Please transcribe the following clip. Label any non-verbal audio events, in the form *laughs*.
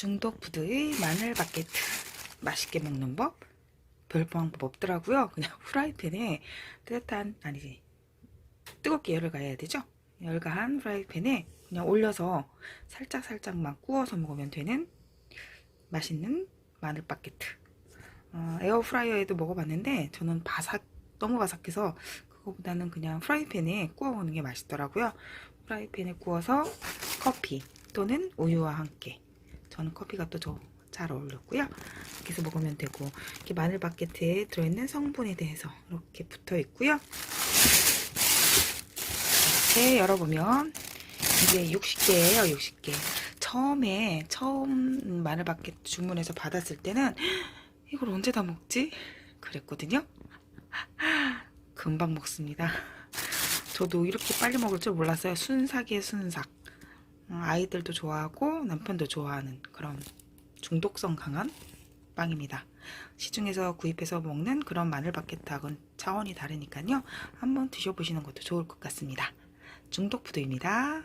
중독 푸드의 마늘 바게트 맛있게 먹는 법 별 방법 없더라고요. 그냥 *laughs* 후라이팬에 뜨뜻한 아니지 뜨겁게 열을 가해야 되죠. 열 가한 프라이팬에 그냥 올려서 살짝 살짝만 구워서 먹으면 되는 맛있는 마늘 바게트. 어, 에어프라이어에도 먹어봤는데 저는 바삭 너무 바삭해서 그거보다는 그냥 프라이팬에 구워 먹는 게 맛있더라고요. 프라이팬에 구워서 커피 또는 우유와 함께 저는 커피가 또잘 어울렸고요. 이렇게 해서 먹으면 되고 이렇게 마늘 바게트에 들어있는 성분에 대해서 이렇게 붙어 있고요. 이렇게 열어보면 이게 60개예요, 60개. 처음에 처음 마늘 바게트 주문해서 받았을 때는 이걸 언제 다 먹지? 그랬거든요. 금방 먹습니다. 저도 이렇게 빨리 먹을 줄 몰랐어요. 순삭이에요, 순삭. 어, 아이들도 좋아하고 남편도 좋아하는 그런 중독성 강한 빵입니다. 시중에서 구입해서 먹는 그런 마늘 바게트하고는 차원이 다르니까요. 한번 드셔보시는 것도 좋을 것 같습니다. 중독 푸드입니다.